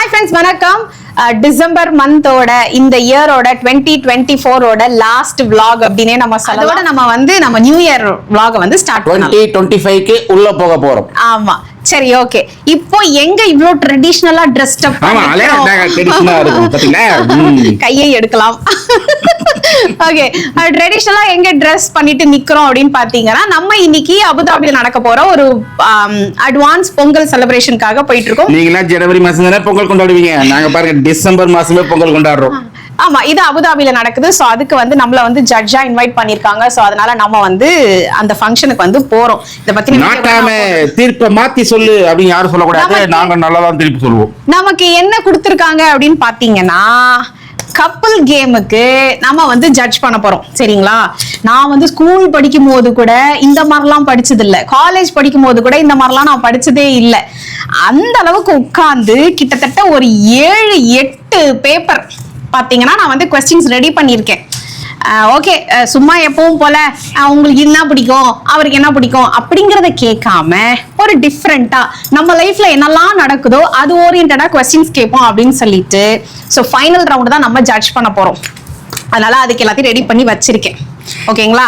Hi friends வணக்கம். December மந்தோட இந்த இயரோட டுவெண்ட்டி டுவெண்ட்டி ஃபோரோட லாஸ்ட் vlog அப்படின்னே நம்ம சொல்லலாம். அதோட நம்ம வந்து நம்ம நியூ இயர் vlog வந்து ஸ்டார்ட் டுவெண்ட்டி டுவெண்ட்டி ஃபைவ்க்கு உள்ள போக போறோம். ஆமா. சரி ஓகே இப்போ எங்க இவ்ளோ ட்ரெடிஷ்னலா ட்ரெஸ்ட் அப். கையை எடுக்கலாம். ஓகே ட்ரெடிஷ்னலா எங்க ட்ரெஸ் பண்ணிட்டு நிக்கிறோம் அப்படின்னு பாத்தீங்கன்னா நம்ம இன்னைக்கு அபுதாபியில் நடக்க போற ஒரு அட்வான்ஸ் பொங்கல் செலிப்ரேஷனுக்காக போயிட்டு இருக்கோம் நீங்களாம் ஜனவரி மாசம் தானே பொங்கல் கொண்டாடுவீங்க? நாங்க பாருங்க டிசம்பர் மாசமே பொங்கல் கொண்டாடுறோம். ஆமா இது அபுதாபியில நடக்குது. சோ அதுக்கு வந்து நம்மள வந்து ஜட்ஜா இன்வைட் பண்ணிருக்காங்க. சோ அதனால நம்ம வந்து அந்த ஃபங்க்ஷனுக்கு வந்து போறோம். இத பத்தி நாட்டாம தீர்ப்ப மாத்தி சொல்லு அப்படின்னு யாரும் சொல்லக்கூடாது. நாங்க நல்லா தான் திருப்பி சொல்லுவோம். நமக்கு என்ன கொடுத்துருக்காங்க அப்படின்னு பாத்தீங்கன்னா கப்பல் கேமுக்கு நம்ம வந்து ஜட்ஜ் பண்ண போறோம். சரிங்களா? நான் வந்து ஸ்கூல் படிக்கும் போது கூட இந்த மாதிரிலாம் படிச்சது இல்லை காலேஜ் படிக்கும் போது கூட இந்த மாதிரிலாம் நான் படிச்சதே இல்லை. அந்த அளவுக்கு உட்கார்ந்து கிட்டத்தட்ட ஒரு ஏழு எட்டு பேப்பர் பாத்தீங்கன்னா நான் வந்து கொஸ்டின்ஸ் ரெடி பண்ணியிருக்கேன். ஓகே சும்மா எப்பவும் போல உங்களுக்கு என்ன பிடிக்கும்? அவருக்கு என்ன பிடிக்கும்? அப்படிங்கறத கேட்காம ஒரு டிஃப்ரெண்டா நம்ம லைஃப்ல என்னெல்லாம் நடக்குதோ அது ஓரியன்டா கொஸ்டின்ஸ் கேட்போம் அப்படின்னு சொல்லிட்டு ஸோ ஃபைனல் ரவுண்ட் தான் நம்ம ஜட்ஜ் பண்ண போறோம். அதனால அதுக்கு எல்லாத்தையும் ரெடி பண்ணி வச்சிருக்கேன். ஓகேங்களா?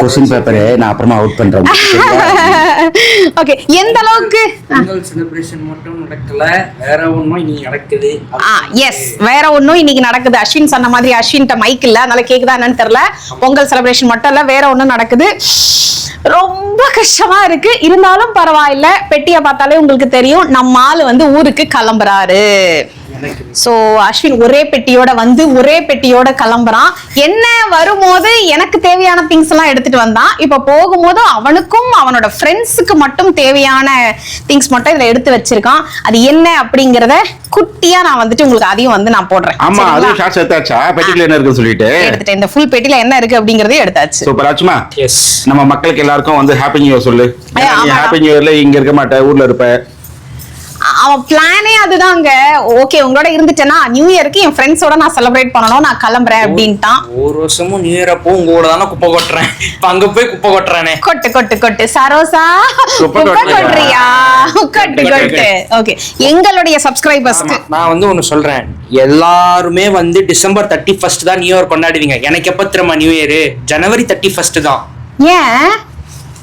கொஸ்டின் பேப்பரு நான் அப்புறமா அவுட் பண்றேன். ஓகே எந்த அளவுக்கு? பொங்கல் செலிப்ரேஷன் மட்டும் நடக்கல வேற ஒண்ணும் இனி நடக்குது. ஆ எஸ் வேற ஒண்ணும் இன்னைக்கு நடக்குது. அஸ்வின் சொன்ன மாதிரி அஸ்வின்ட்ட மைக் இல்ல அதனால கேக்குதா என்னன்னு தெரியல. பொங்கல் செலிப்ரேஷன் மட்டும் இல்ல வேற ஒண்ணும் நடக்குது. ரொம்ப கஷ்டமா இருக்கு. இருந்தாலும் பரவாயில்ல பெட்டியை பார்த்தாலே உங்களுக்கு தெரியும் நம்ம ஆளு வந்து ஊருக்கு கிளம்புறாரு. சோ அஸ்வின் ஒரே பெட்டியோட வந்து ஒரே பெட்டியோட கிளம்புறான். என்ன வரும்போது எனக்கு தேவையான திங்ஸ் எல்லாம் எடுத்துட்டு வந்தான். இப்ப போகும்போது அவனுக்கும் அவனோட ஃப்ரெண்ட்ஸுக்கு மட்டும் தேவையான திங்ஸ் மட்டும் இதுல எடுத்து வச்சிருக்கான். அது என்ன அப்படிங்கறத குட்டியா நான் வந்துட்டு உங்களுக்கு அதையும் வந்து நான் போடுறேன். ஆமா? அதுவும் ஷார்ட்ஸ் எடுத்தாச்சா? பெட்டிக்குல என்ன இருக்குன்னு சொல்லிட்டு. எடுத்துட்டேன். இந்த ஃபுல் பெட்டில என்ன இருக்கு அப்படிங்கறதையும் எடுத்தாச்சு. சூப்பர் ஆச்சுமா எஸ் நம்ம மக்களுக்கு எல்லாருக்கும் வந்து ஹாப்பி நியூ இயர் சொல்லு. ஹாப்பி நியூ இயர்ல இங்க இருக்க மாட்டேன் ஊர்ல இருப்ப. அவன் பிளானே அதுதாங்க. ஓகே உங்களோட இருந்துட்டேன்னா நியூ இயருக்கு என் ஃப்ரெண்ட்ஸோட நான் செலிப்ரேட் பண்ணணும் நான் கிளம்புறேன் அப்படின்ட்டான். ஒரு வருஷமும் நியூ இயர் அப்போ உங்க கூட தானே குப்பை கொட்டுறேன். இப்ப அங்க போய் குப்பை கொட்டுறானே. கொட்டு கொட்டு கொட்டு. சரோசா குப்பை குப்பை கொட்டுறியா? கொட்டு கொட்டு. ஓகே எங்களுடைய சப்ஸ்கிரைபர்ஸ்க்கு நான் வந்து ஒண்ணு சொல்றேன். எல்லாருமே வந்து டிசம்பர் தேர்ட்டி ஃபர்ஸ்ட் தான் நியூ இயர் கொண்டாடுவீங்க. எனக்கு எப்ப திரும்ப நியூ இயர் ஜனவரி தேர்ட்டி ஃபர்ஸ்ட் தான். ஏன்?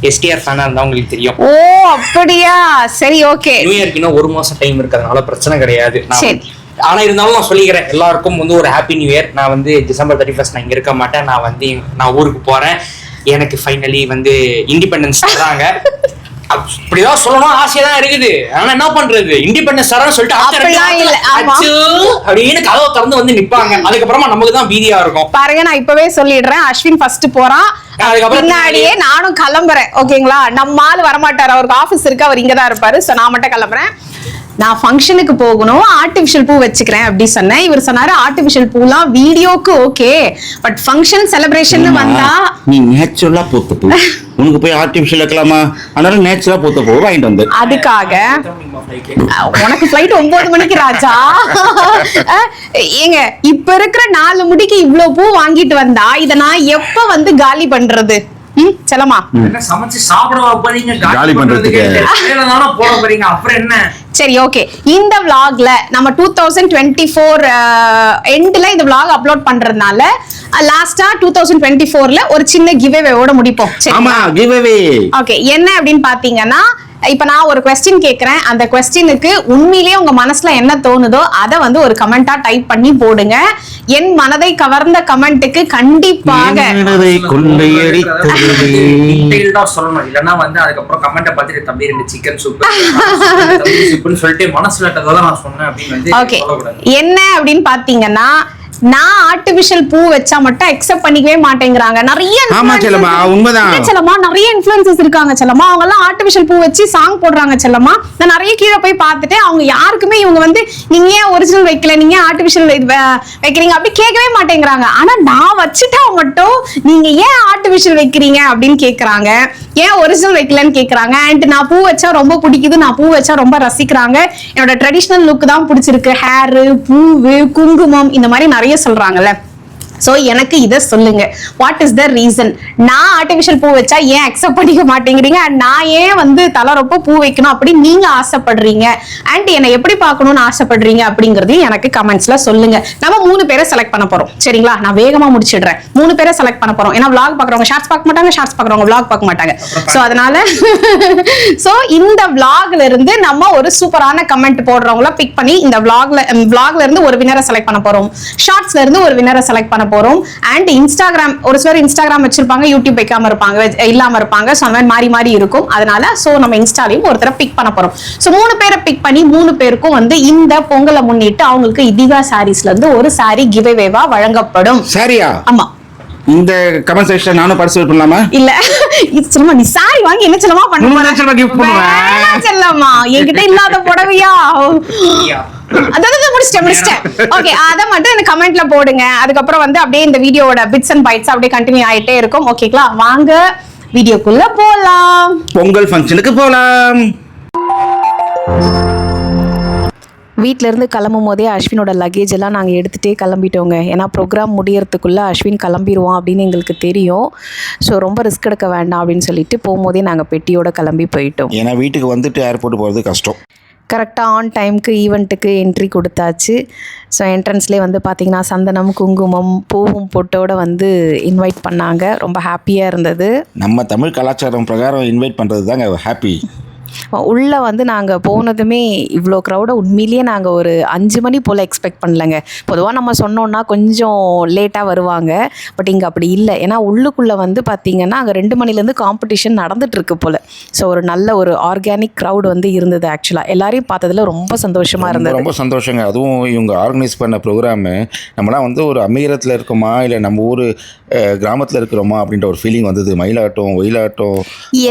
எஸ்டிஆர் ஃபேனா இருந்தா உங்களுக்கு தெரியும். ஓ அப்படியா? சரி ஓகே. நியூ இயர்க்கு இன்னும் ஒரு மாசம் டைம் இருக்கிறதுனால பிரச்சனை கிடையாது. சரி. ஆனா இருந்தாலும் நான் சொல்லிக்கிறேன் எல்லாருக்கும் வந்து ஒரு ஹாப்பி நியூ இயர் நான் வந்து டிசம்பர் தேர்ட்டி ஃபர்ஸ்ட் நான் இங்க இருக்க மாட்டேன். நான் வந்து நான் ஊருக்கு போறேன். எனக்கு ஃபைனலி வந்து இண்டிபெண்டன்ஸ் தராங்க அப்படிதான் சொல்லணும் ஆசையா தான் இருக்குது. ஆனா என்ன பண்றது? இண்டிபெண்டன்ஸ் தரேன்னு சொல்லிட்டு அப்படின்னு கதவை திறந்து வந்து நிப்பாங்க. அதுக்கப்புறமா நமக்கு தான் பீதியா இருக்கும். பாருங்க நான் இப்பவே சொல்லிடுறேன். அஸ்வின் ஃபர்ஸ்ட் போறான். பின்னாடியே நானும் கிளம்புறேன். ஓகேங்களா நம்ம ஆள் வரமாட்டாரு. அவருக்கு ஆபீஸ் இருக்கு. அவர் இங்கதான் இருப்பாரு. சோ நான் மட்டும் கிளம்புறேன். நான் ஃபங்க்ஷனுக்கு போகணும் ஆர்டிஃபிஷியல் பூ வச்சுக்கிறேன் அப்படி சொன்னேன். இவர் சொன்னாரு ஆர்டிஃபிஷியல் பூலாம் வீடியோக்கு ஓகே பட் ஃபங்க்ஷன் செலிப்ரேஷன் வந்தா நீ நேச்சுரலா பூத்த பூ. உனக்கு போய் ஆர்டிபிஷியல் வைக்கலாமா? அதனால நேச்சுரலா பூத்த பூ வாங்கிட்டு வந்து. அதுக்காக. உனக்கு ஃபிளைட் ஒன்பது மணிக்கு ராஜா. ஏங்க இப்ப இருக்கிற நாலு முடிக்கு இவ்ளோ பூ வாங்கிட்டு வந்தா இத நான் எப்ப வந்து காலி பண்றது? ம் செல்லமா? என்ன சமைச்சு சாப்பிட போறீங்க? காலி பண்றதுக்கு. தானே போட போறீங்க? அப்புறம் என்ன? சரி ஓகே இந்த vlogல நம்ம டூ தௌசண்ட் டுவெண்ட்டி ஃபோர் எண்டில் இந்த vlog அப்லோட் பண்றதுனால லாஸ்டா டூ தௌசண்ட் டுவெண்ட்டி ஃபோர்ல ஒரு சின்ன கிவ்வேவோட முடிப்போம். ஆமா ஓகே என்ன அப்படின்னு பாத்தீங்கன்னா இப்ப நான் ஒரு கொஸ்டின் கேக்குறேன். அந்த கொஸ்டினுக்கு உண்மையிலேயே உங்க மனசுல என்ன தோணுதோ அதை வந்து ஒரு கமெண்டா டைப் பண்ணி போடுங்க. என் மனதை கவர்ந்த கமெண்ட்டுக்கு கண்டிப்பாக சொல்லணும். இல்லனா வந்து அதுக்கப்புறம் கமெண்ட்டை பார்த்துட்டு தம்பி ரெண்டு சிக்கன் சூப் தம்பி சூப்னு சொல்லிட்டு மனசுல இருக்கறத நான் சொன்னேன் அப்படின்னு வந்து ஓகே சொல்லக்கூடாது. என்ன அப்படின்னு பாத்தீங்கன்னா நான் ஆர்டிபிஷியல் பூ வச்சா மட்டும் அக்செப்ட் பண்ணிக்கவே மாட்டேங்கிறாங்க. நிறைய செல்லம்மா நிறைய இன்ஃபுளுசஸ் இருக்காங்க செல்லம்மா. அவங்க எல்லாம் ஆர்டிபிஷியல் பூ வச்சு சாங் போடுறாங்க செல்லம்மா. நான் நிறைய கீழே போய் பார்த்துட்டு அவங்க யாருக்குமே இவங்க வந்து நீங்க ஏன் ஒரிஜினல் வைக்கல? நீங்க ஏன் ஆர்டிபிஷியல் வைக்கிறீங்க? அப்படி கேட்கவே மாட்டேங்கிறாங்க. ஆனா நான் வச்சுட்டா மட்டும் நீங்க ஏன் ஆர்டிபிஷியல் வைக்கிறீங்க அப்படின்னு கேக்குறாங்க. ஏன் ஒரிஜினல் வைக்கலன்னு கேக்குறாங்க. அண்ட் நான் பூ வச்சா ரொம்ப பிடிக்குது. நான் பூ வச்சா ரொம்ப ரசிக்கிறாங்க. என்னோட ட்ரெடிஷ்னல் லுக் தான் பிடிச்சிருக்கு. ஹேரு பூவு குங்குமம் இந்த மாதிரி நிறைய நிறைய சொல்றாங்கல்ல? சோ எனக்கு இத சொல்லுங்க. வாட் இஸ் த ரீசன் நான் ஆர்டிபிஷியல் பூ வச்சா ஏன் அக்செப்ட் பண்ணிக்க மாட்டேங்கிறீங்க? And நான் ஏன் வந்து தலை ரொம்ப பூ வைக்கணும் அப்படி நீங்க ஆசைப்படுறீங்க? அண்ட் என்னை எப்படி பார்க்கணும்னு ஆசைப்படுறீங்க அப்படிங்கறதையும் எனக்கு கமெண்ட்ஸ்ல சொல்லுங்க. நம்ம மூணு பேரை செலக்ட் பண்ண போறோம். சரிங்களா? நான் வேகமா முடிச்சிடுறேன். மூணு பேரை செலக்ட் பண்ண போறோம். ஏன்னா vlog பாக்குறவங்க ஷார்ட்ஸ் பார்க்க மாட்டாங்க ஷார்ட்ஸ் பாக்குறவங்க vlog பார்க்க மாட்டாங்க. சோ அதனால சோ இந்த vlogல இருந்து நம்ம ஒரு சூப்பரான கமெண்ட் போடுறவங்கள பிக் பண்ணி இந்த vlogல vlogல இருந்து ஒரு வினரை செலக்ட் பண்ண போறோம். ஷார்ட்ஸ்ல இருந்து ஒரு வினரை செலக்ட் பண்ண போறோம். அண்ட் இன்ஸ்டாகிராம் ஒரு சிலர் இன்ஸ்டாகிராம் வச்சிருப்பாங்க யூடியூப் வைக்காம இருப்பாங்க இல்லாம இருப்பாங்க. ஸோ அந்த மாதிரி மாறி மாறி இருக்கும். அதனால சோ நம்ம இன்ஸ்டாலையும் ஒருத்தரை பிக் பண்ண போறோம். சோ மூணு பேரை பிக் பண்ணி மூணு பேருக்கும் வந்து இந்த பொங்கலை முன்னிட்டு அவங்களுக்கு இதிகா சாரீஸ்ல இருந்து ஒரு சாரி கிவ்வேவா வழங்கப்படும். சரியா ஆமா. இந்த கமெண்ட் செக்ஷன் நானும் பார்ட்டிசிபேட் பண்ணலாமா? இல்ல. இது செல்லமா நீ சாரி வாங்கி என்ன செல்லமா பண்ண. வேணாம் செல்லம்மா. என்கிட்ட இல்லாத புடவையா? அதாவது முடிச்சிட்டேன் முடிச்சிட்டேன். ஓகே அத மட்டும் எனக்கு கமெண்ட்ல போடுங்க. அதுக்கப்புறம் வந்து அப்படியே இந்த வீடியோவோட பிட்ஸ் அண்ட் பைட்ஸ் அப்படியே கண்டினியூ ஆயிட்டே இருக்கும். ஓகேங்களா வாங்க வீடியோக்குள்ள போலாம். பொங்கல் ஃபங்க்ஷனுக்கு போலாம். வீட்ல இருந்து கிளம்பும் போதே அஸ்வினோட லக்கேஜ் எல்லாம் நாங்கள் எடுத்துகிட்டே கிளம்பிட்டோங்க. ஏன்னா ப்ரோக்ராம் முடியறதுக்குள்ளே அஸ்வின் கிளம்பிடுவான் அப்படின்னு எங்களுக்கு தெரியும். ஸோ ரொம்ப ரிஸ்க் எடுக்க வேண்டாம் அப்படின்னு சொல்லிட்டு போகும்போதே நாங்கள் பெட்டியோட கிளம்பி போயிட்டோம். ஏன்னா வீட்டுக்கு வந்துட்டு ஏர்போர்ட் போகிறது கஷ்டம். கரெக்டாக ஆன் டைமுக்கு ஈவெண்ட்டுக்கு என்ட்ரி கொடுத்தாச்சு. ஸோ என்ட்ரன்ஸ்லேயே வந்து பார்த்திங்கன்னா சந்தனம் குங்குமம் பூவும் பொட்டோட வந்து இன்வைட் பண்ணாங்க. ரொம்ப ஹாப்பியாக இருந்தது. நம்ம தமிழ் கலாச்சாரம் பிரகாரம் இன்வைட் பண்ணுறது தாங்க ஹாப்பி உள்ளே வந்து நாங்கள் போனதுமே இவ்வளோ க்ரௌடை உண்மையிலேயே நாங்கள் ஒரு அஞ்சு மணி போல் எக்ஸ்பெக்ட் பண்ணலங்க. பொதுவாக நம்ம சொன்னோன்னா கொஞ்சம் லேட்டாக வருவாங்க. பட் இங்கே அப்படி இல்லை. ஏன்னா உள்ளுக்குள்ளே வந்து பார்த்திங்கன்னா அங்கே ரெண்டு மணிலேருந்து காம்படிஷன் நடந்துட்டுருக்கு போல். ஸோ ஒரு நல்ல ஒரு ஆர்கானிக் க்ரௌட் வந்து இருந்தது ஆக்சுவலாக எல்லாரையும் பார்த்ததுல ரொம்ப சந்தோஷமாக இருந்தது. ரொம்ப சந்தோஷங்க. அதுவும் இவங்க ஆர்கனைஸ் பண்ண ப்ரோக்ராமு நம்மலாம் வந்து ஒரு அமீரத்தில் இருக்கோமா? இல்லை நம்ம ஊர் கிராமத்தில் இருக்கிறோமா அப்படின்ற ஒரு ஃபீலிங் வந்தது. மயிலாட்டம் ஒயிலாட்டம்.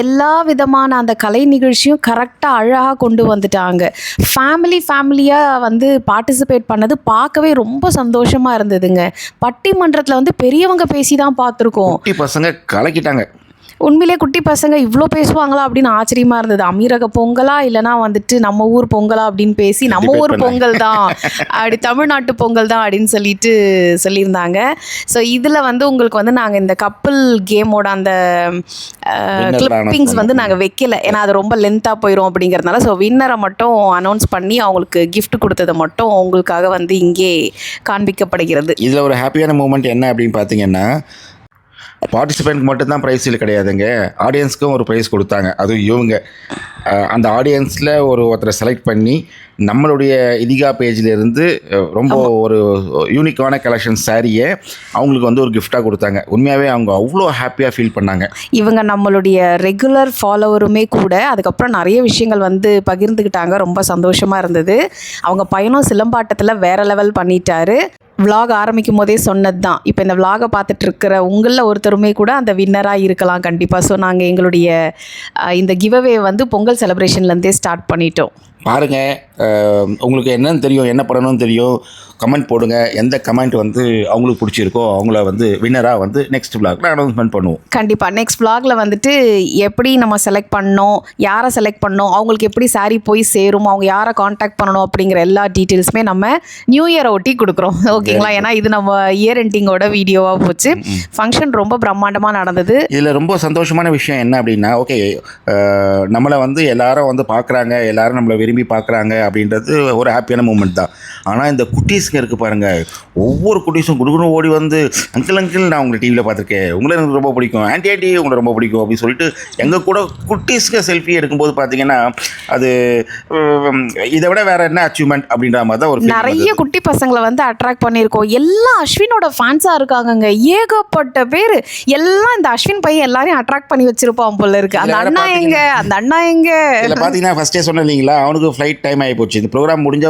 எல்லா விதமான அந்த கலை நிகழ்ச்சியும் கரெக்டாக அழகாக கொண்டு வந்துட்டாங்க. ஃபேமிலி ஃபேமிலியாக வந்து பார்ட்டிசிபேட் பண்ணது பார்க்கவே ரொம்ப சந்தோஷமாக இருந்ததுங்க. பட்டிமன்றத்தில் வந்து பெரியவங்க பேசி தான் பார்த்துருக்கோம் பசங்க கலக்கிட்டாங்க. உண்மையிலே குட்டி பசங்க இவ்வளோ பேசுவாங்களா அப்படின்னு ஆச்சரியமா இருந்தது. அமீரக பொங்கலா இல்லைனா வந்துட்டு நம்ம ஊர் பொங்கலா அப்படின்னு பேசி நம்ம ஊர். பொங்கல் தான். அப்படி தமிழ்நாட்டு பொங்கல் தான் அப்படின்னு சொல்லிட்டு சொல்லியிருந்தாங்க. ஸோ இதில் வந்து உங்களுக்கு வந்து நாங்கள் இந்த கப்பல் கேமோட அந்த கிளிப்பிங்ஸ் வந்து. நாங்கள் வைக்கல. ஏன்னா அது ரொம்ப லென்த்தாக போயிடும் அப்படிங்கிறதுனால. ஸோ வின்னரை மட்டும் அனௌன்ஸ் பண்ணி அவங்களுக்கு gift கொடுத்ததை மட்டும் உங்களுக்காக வந்து இங்கே காண்பிக்கப்படுகிறது. இதில் ஒரு ஹாப்பியான மூமெண்ட் என்ன அப்படின்னு பார்த்தீங்கன்னா பார்ட்டிசிபெண்ட் மட்டும்தான் ப்ரைஸ் இல்லை கிடையாதுங்க. ஆடியன்ஸ்க்கும் ஒரு ப்ரைஸ் கொடுத்தாங்க. அதுவும் இவங்க. அந்த ஆடியன்ஸில் ஒரு ஒருத்தரை செலக்ட் பண்ணி நம்மளுடைய இதிகா பேஜில் இருந்து அஹ், ரொம்ப ஒரு யூனிக்கான கலெக்ஷன் சாரியை அவங்களுக்கு வந்து ஒரு கிஃப்டாக கொடுத்தாங்க. உண்மையாகவே அவங்க அவ்வளோ ஹாப்பியாக ஃபீல் பண்ணாங்க. இவங்க நம்மளுடைய ரெகுலர் ஃபாலோவருமே கூட அதுக்கப்புறம் நிறைய விஷயங்கள் வந்து பகிர்ந்துக்கிட்டாங்க ரொம்ப சந்தோஷமாக இருந்தது. அவங்க பையனும் சிலம்பாட்டத்தில் வேற லெவல் பண்ணிட்டாரு. Vlog ஆரம்பிக்கும் போதே சொன்னது தான் இப்போ இந்த vlog-அ பார்த்துட்டு இருக்கிற உங்களில் ஒருத்தருமே கூட அந்த வின்னராக இருக்கலாம் கண்டிப்பாக ஸோ நாங்கள் எங்களுடைய இந்த கிவ்அவே வந்து பொங்கல் செலிப்ரேஷன்லேருந்தே ஸ்டார்ட் பண்ணிட்டோம். பாருங்க அஹ், உங்களுக்கு என்னன்னு தெரியும் என்ன பண்ணணும்னு தெரியும் கமெண்ட் போடுங்க. எந்த கமெண்ட் வந்து அவங்களுக்கு பிடிச்சிருக்கோ அவங்கள வந்து வின்னராக வந்து நெக்ஸ்ட் பிளாக்ல அனௌன்ஸ்மெண்ட் பண்ணுவோம். கண்டிப்பாக நெக்ஸ்ட் vlogல வந்துட்டு எப்படி நம்ம செலக்ட் பண்ணோம் யாரை செலக்ட் பண்ணோம் அவங்களுக்கு எப்படி saree போய் சேரும் அவங்க யாரை காண்டாக்ட் பண்ணணும் அப்படிங்கிற எல்லா டீட்டெயில்ஸுமே நம்ம நியூ இயரை ஒட்டி கொடுக்குறோம். ஓகேங்களா ஏன்னா இது நம்ம இயர் எண்டிங்கோட வீடியோவாக போச்சு. ஃபங்க்ஷன் ரொம்ப பிரம்மாண்டமாக நடந்தது. இதில் ரொம்ப சந்தோஷமான விஷயம் என்ன அப்படின்னா ஓகே நம்மளை வந்து எல்லாரும் வந்து பார்க்குறாங்க எல்லாரும் நம்மளை விரும்பி பார்க்குறாங்க அப்படின்றது ஒரு ஹாப்பியான மூமெண்ட் தான். ஆனால் இந்த குட்டீஸ்ங்க இருக்குது பாருங்கள் ஒவ்வொரு குட்டீஸும் குடுகுடு ஓடி வந்து அங்கிள் அங்கிள் நான் உங்களை டிவியில் பார்த்துருக்கேன். உங்களை எனக்கு ரொம்ப பிடிக்கும். ஆன்டி ஆன்டி உங்களை ரொம்ப பிடிக்கும் அப்படின்னு சொல்லிட்டு எங்கள் கூட குட்டீஸ்க்கு செல்ஃபி எடுக்கும்போது பார்த்தீங்கன்னா அது இதை விட வேற என்ன அச்சீவ்மெண்ட் அப்படின்ற மாதிரி தான் ஒரு நிறைய. குட்டி பசங்களை வந்து அட்ராக்ட் பண்ணியிருக்கோம். எல்லாம் அஸ்வினோட ஃபேன்ஸாக இருக்காங்கங்க. ஏகப்பட்ட பேர். எல்லாம் இந்த அஸ்வின் பையன் எல்லாரையும் அட்ராக்ட் பண்ணி வச்சிருப்பான் போல இருக்கு. அந்த அண்ணா எங்க? அந்த அண்ணா எங்க? இதில் பார்த்தீங்கன்னா ஃபஸ்ட்டே சொன்னேன் இல்லைங்களா? அவனுக்கு ஃப்ளைட் டைம் ஆகி போச்சு. இந்த ப்ரோக்ராம் முடிஞ்ச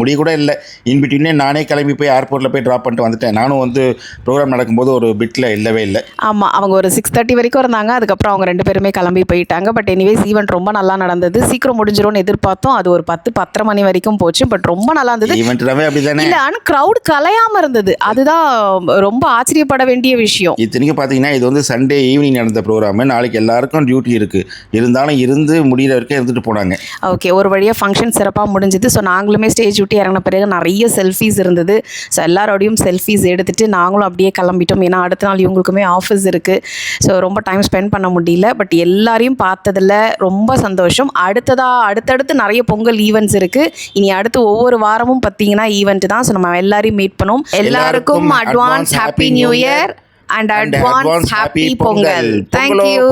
முடிய கூட இல்லை. இன்பிட்வீனே நானே கிளம்பி போய் ஏர்போர்ட்டில் போய் ட்ராப் பண்ணிட்டு வந்துட்டேன். நானும் வந்து ப்ரோக்ராம் நடக்கும்போது ஒரு பிட்டில் இல்லவே இல்லை. ஆமாம் அவங்க ஒரு சிக்ஸ் தேர்ட்டி வரைக்கும் இருந்தாங்க. அதுக்கப்புறம் அவங்க ரெண்டு பேருமே கிளம்பி போயிட்டாங்க. பட் எனிவேஸ் ஈவெண்ட் ரொம்ப நல்லா நடந்தது. சீக்கிரம் முடிஞ்சிரும்னு எதிர்பார்த்தோம். அது ஒரு பத்து பத்தரை மணி வரைக்கும் போச்சு. பட் ரொம்ப நல்லா இருந்தது. ஈவெண்ட்னாவே அப்படி தானே இல்ல ஆனால் க்ரௌட் கலையாம இருந்தது. அதுதான் ரொம்ப ஆச்சரியப்பட வேண்டிய விஷயம். இத்தனைக்கும் பார்த்தீங்கன்னா இது வந்து சண்டே ஈவினிங் நடந்த ப்ரோக்ராமு நாளைக்கு எல்லாருக்கும் டியூட்டி இருக்குது இருந்தாலும் இருந்து முடியிற வரைக்கும் இருந்துட்டு போனாங்க. ஓகே ஒரு வழியா நிறைய ஃபங்க்ஷன் சிறப்பாக முடிஞ்சுது. ஸோ நாங்களுமே ஸ்டேஜ் விட்டு இறங்கின பிறகு நிறைய செல்ஃபீஸ் இருந்தது. ஸோ எல்லாரோடையும் செல்ஃபீஸ் எடுத்துட்டு நாங்களும் அப்படியே கிளம்பிட்டோம். ஏன்னா அடுத்த நாள் இவங்களுக்குமே ஆஃபீஸ் இருக்குது ஸோ ரொம்ப டைம் ஸ்பெண்ட் பண்ண முடியல. பட் எல்லாரையும் பார்த்ததுல ரொம்ப சந்தோஷம். அடுத்ததாக அடுத்தடுத்து நிறைய பொங்கல் ஈவெண்ட்ஸ் இருக்குது இனி அடுத்து ஒவ்வொரு வாரமும் பார்த்தீங்கன்னா ஈவெண்ட் தான். ஸோ நம்ம எல்லாரையும் மீட் பண்ணோம் எல்லாருக்கும் advance happy new year and advance happy Pongal. Thank you